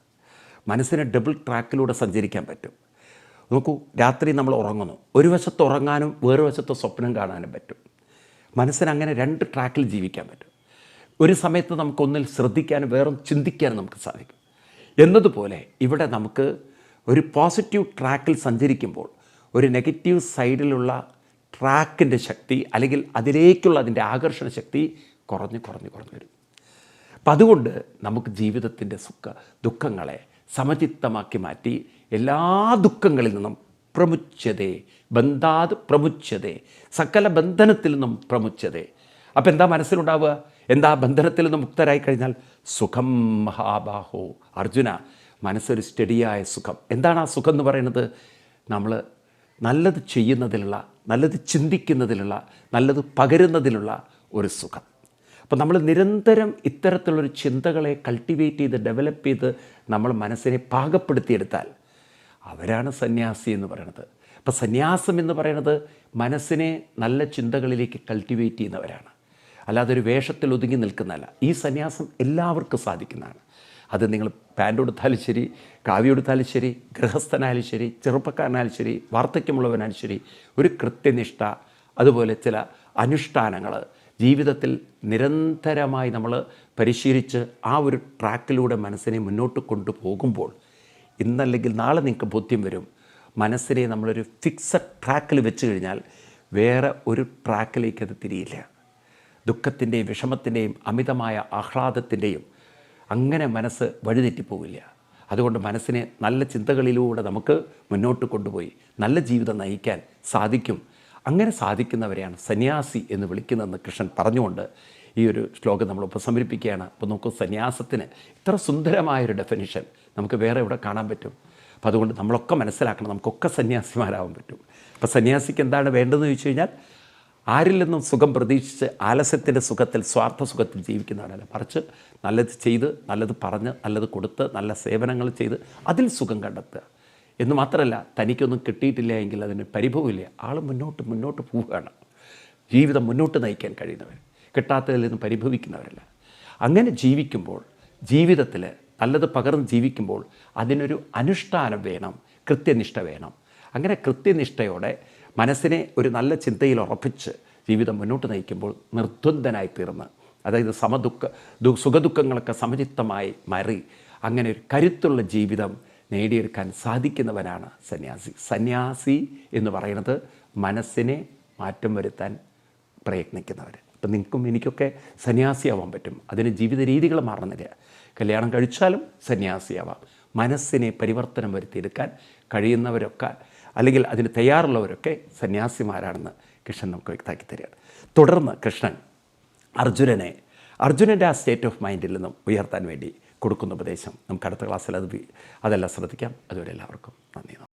മനസ്സിനെ ഡബിൾ ട്രാക്കിലൂടെ സഞ്ചരിക്കാൻ പറ്റും. നോക്കൂ രാത്രി നമ്മൾ ഉറങ്ങുന്നു. ഒരു വശത്ത് ഉറങ്ങാനും വേറെ വശത്ത് സ്വപ്നം കാണാനും പറ്റും. മനസ്സിന് അങ്ങനെ രണ്ട് ട്രാക്കിൽ ജീവിക്കാൻ പറ്റും. ഒരു സമയത്ത് നമുക്കൊന്നിൽ ശ്രദ്ധിക്കാനും വേറെ ചിന്തിക്കാനും നമുക്ക് സാധിക്കും. എന്നതുപോലെ ഇവിടെ നമുക്ക് ഒരു പോസിറ്റീവ് ട്രാക്കിൽ സഞ്ചരിക്കുമ്പോൾ ഒരു നെഗറ്റീവ് സൈഡിലുള്ള ട്രാക്കിന്റെ ശക്തി അല്ലെങ്കിൽ അതിലേക്കുള്ള അതിന്റെ ആകർഷണ ശക്തി കുറഞ്ഞ് കുറഞ്ഞ് കുറഞ്ഞ് വരും. അപ്പം അതുകൊണ്ട് നമുക്ക് ജീവിതത്തിന്റെ സുഖ ദുഃഖങ്ങളെ സമചിത്തമാക്കി മാറ്റി എല്ലാ ദുഃഖങ്ങളിൽ നിന്നും പ്രമുച്ഛതേ ബന്ധാത് പ്രമുച്ഛതേ സകല ബന്ധനത്തിൽ നിന്നും പ്രമുച്ഛതേ അപ്പം എന്താ മനസ്സിലുണ്ടാവുക? എന്താ ബന്ധനത്തിൽ നിന്നും മുക്തരായി കഴിഞ്ഞാൽ സുഖം മഹാബാഹോ. അർജുന മനസ്സൊരു സ്റ്റഡിയായ സുഖം. എന്താണ് ആ സുഖം എന്ന് പറയുന്നത്? നമ്മൾ നല്ലത് ചെയ്യുന്നതിലുള്ള നല്ലത് ചിന്തിക്കുന്നതിലുള്ള നല്ലത് പകരുന്നതിലുള്ള ഒരു സുഖം. അപ്പം നമ്മൾ നിരന്തരം ഇത്തരത്തിലുള്ളൊരു ചിന്തകളെ കൾട്ടിവേറ്റ് ചെയ്ത് ഡെവലപ്പ് ചെയ്ത് നമ്മൾ മനസ്സിനെ പാകപ്പെടുത്തിയെടുത്താൽ അവരാണ് സന്യാസി എന്ന് പറയുന്നത് അപ്പോൾ സന്യാസം എന്ന് പറയുന്നത് മനസ്സിനെ നല്ല ചിന്തകളിലേക്ക് കൾട്ടിവേറ്റ് ചെയ്യുന്നവരാണ്. അല്ലാതെ ഒരു വേഷത്തിൽ ഒതുങ്ങി നിൽക്കുന്നതല്ല. ഈ സന്യാസം എല്ലാവർക്കും സാധിക്കുന്നതാണ്. അത് നിങ്ങൾ പാന്റ് കൊടുത്താലും ശരി കാവ്യ കൊടുത്താലും ശരി ഗൃഹസ്ഥനായാലും ശരി ചെറുപ്പക്കാരനായാലും ശരി വാർദ്ധക്യമുള്ളവനായാലും ശരി ഒരു കൃത്യനിഷ്ഠ അതുപോലെ ചില അനുഷ്ഠാനങ്ങൾ ജീവിതത്തിൽ നിരന്തരമായി നമ്മൾ പരിശീലിച്ച് ആ ഒരു ട്രാക്കിലൂടെ മനസ്സിനെ മുന്നോട്ട് കൊണ്ടുപോകുമ്പോൾ ഇന്നല്ലെങ്കിൽ നാളെ നിങ്ങൾക്ക് ബോധ്യം വരും. മനസ്സിനെ നമ്മളൊരു ഫിക്സഡ് ട്രാക്കിൽ വെച്ച് കഴിഞ്ഞാൽ വേറെ ഒരു ട്രാക്കിലേക്ക് അത് തിരിയില്ല. ദുഃഖത്തിന്റെയും വിഷമത്തിന്റെയും അമിതമായ ആഹ്ലാദത്തിന്റെയും അങ്ങനെ മനസ്സ് വഴിതെറ്റിപ്പോവില്ല. അതുകൊണ്ട് മനസ്സിനെ നല്ല ചിന്തകളിലൂടെ നമുക്ക് മുന്നോട്ട് കൊണ്ടുപോയി നല്ല ജീവിതം നയിക്കാൻ സാധിക്കും അങ്ങനെ സാധിക്കുന്നവരെയാണ് സന്യാസി എന്ന് വിളിക്കുന്നതെന്ന് കൃഷ്ണൻ പറഞ്ഞുകൊണ്ട് ഈ ഒരു ശ്ലോകം നമ്മൾ ഉപസമരിപ്പിക്കുകയാണ് അപ്പോൾ നമുക്ക് സന്യാസത്തിന് ഇത്ര സുന്ദരമായൊരു ഡെഫിനിഷൻ നമുക്ക് വേറെ ഇവിടെ കാണാൻ പറ്റും? അപ്പോൾ അതുകൊണ്ട് നമ്മളൊക്കെ മനസ്സിലാക്കണം നമുക്കൊക്കെ സന്യാസിമാരാവാൻ പറ്റും. അപ്പോൾ സന്യാസിക്ക് എന്താണ് വേണ്ടതെന്ന് ചോദിച്ചു കഴിഞ്ഞാൽ ആരിൽ നിന്നും സുഖം പ്രതീക്ഷിച്ച് ആലസ്യത്തിന്റെ സുഖത്തിൽ സ്വാർത്ഥ സുഖത്തിൽ ജീവിക്കുന്നവരല്ല മറിച്ച് നല്ലത് ചെയ്ത് നല്ലത് പറഞ്ഞ് നല്ലത് കൊടുത്ത് നല്ല സേവനങ്ങൾ ചെയ്ത് അതിൽ സുഖം കണ്ടെത്തുക. എന്ന് മാത്രമല്ല തനിക്കൊന്നും കിട്ടിയിട്ടില്ല എങ്കിൽ അതിന് പരിഭവമില്ല. ആൾ മുന്നോട്ട് മുന്നോട്ട് പോവുകയാണ്. ജീവിതം മുന്നോട്ട് നയിക്കാൻ കഴിയുന്നവർ കിട്ടാത്തതിൽ നിന്ന് പരിഭവിക്കുന്നവരല്ല. അങ്ങനെ ജീവിക്കുമ്പോൾ ജീവിതത്തിൽ നല്ലത് പകർന്ന് ജീവിക്കുമ്പോൾ അതിനൊരു അനുഷ്ഠാനം വേണം കൃത്യനിഷ്ഠ വേണം. അങ്ങനെ കൃത്യനിഷ്ഠയോടെ മനസ്സിനെ ഒരു നല്ല ചിന്തയിൽ ഉറപ്പിച്ച് ജീവിതം മുന്നോട്ട് നയിക്കുമ്പോൾ നിർദ്വന്ദ്വനായി തീർന്ന് അതായത് സമദുഃഖ സുഖദുഃഖങ്ങളൊക്കെ സമചിത്തമായി മാറി അങ്ങനെ ഒരു കരുത്തുള്ള ജീവിതം നേടിയെടുക്കാൻ സാധിക്കുന്നവനാണ് സന്യാസി. സന്യാസി എന്ന് പറയുന്നത് മനസ്സിനെ മാറ്റം വരുത്താൻ പ്രയത്നിക്കുന്നവർ അപ്പം നിങ്ങൾക്കും എനിക്കൊക്കെ സന്യാസിയാവാൻ പറ്റും. അതിന് ജീവിത രീതികൾ മാറണമെന്നില്ല കല്യാണം കഴിച്ചാലും സന്യാസിയാവാം. മനസ്സിനെ പരിവർത്തനം വരുത്തിയെടുക്കാൻ കഴിയുന്നവരൊക്കെ അല്ലെങ്കിൽ അതിന് തയ്യാറുള്ളവരൊക്കെ സന്യാസിമാരാണെന്ന് കൃഷ്ണൻ നമുക്ക് വ്യക്തമാക്കി തരികയാണ്. തുടർന്ന് കൃഷ്ണൻ അർജുനനെ അർജുനന്റെ ആ സ്റ്റേറ്റ് ഓഫ് മൈൻഡിൽ നിന്നും ഉയർത്താൻ വേണ്ടി കൊടുക്കുന്ന ഉപദേശം. നമുക്ക് അടുത്ത ക്ലാസ്സിൽ അത് അതെല്ലാം ശ്രദ്ധിക്കാം. അതുവരെ എല്ലാവർക്കും നന്ദി.